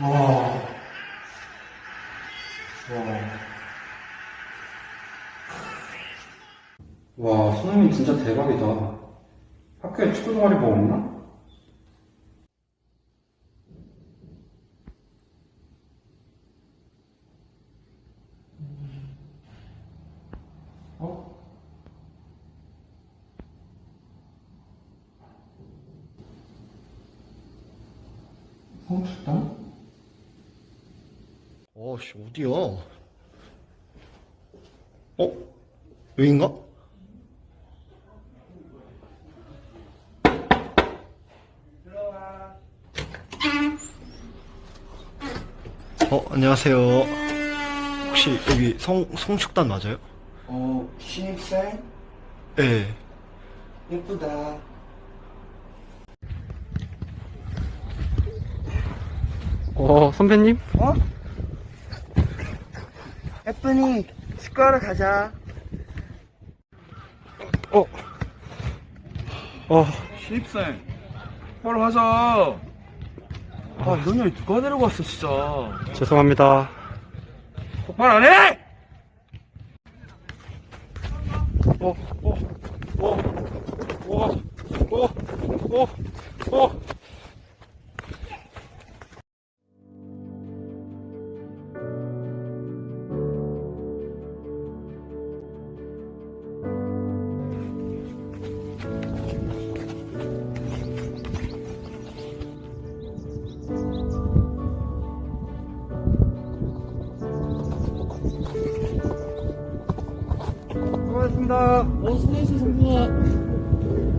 와. 와. 와, 손흥민 진짜 대박이다. 학교에 축구 동아리 뭐 없나? 성출당? 어씨 어디야? 어? 여긴가? 어 안녕하세요. 혹시 여기 성 성축단 맞아요? 어, 신입생? 네. 예쁘다. 어, 선배님? 어? 예쁘니, 축구하러 가자. 어. 어, 신입생 바로 하자 아 이런 년이 누가 데리고 왔어 진짜 죄송합니다. 말안 해? 어, 어, 어, 어, 어, 어, 어. 수고하셨습니다. 어, 수고하셨습니다.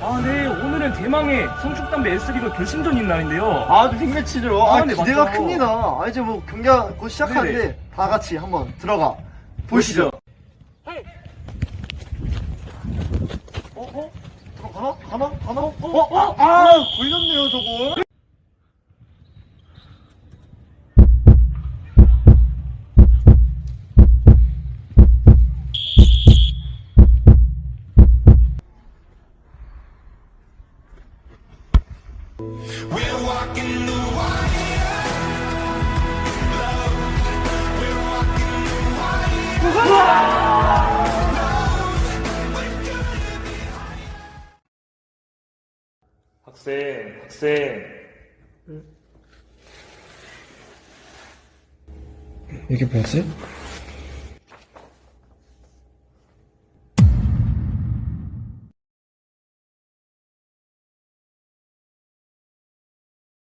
아네 오늘은 대망의 성축담배 S리그 결승전 인 날인데요 아, 빅매치죠. 아, 아, 네, 기대가 맞죠. 큽니다. 아, 이제 뭐 경기가 곧 시작하는데 네네. 다 같이 한번 들어가 보시죠. 어, 어? 들어가나? 가나? 가나? 어, 어, 아, 걸렸네요, 저거. 학생 학생 이게 뭐지?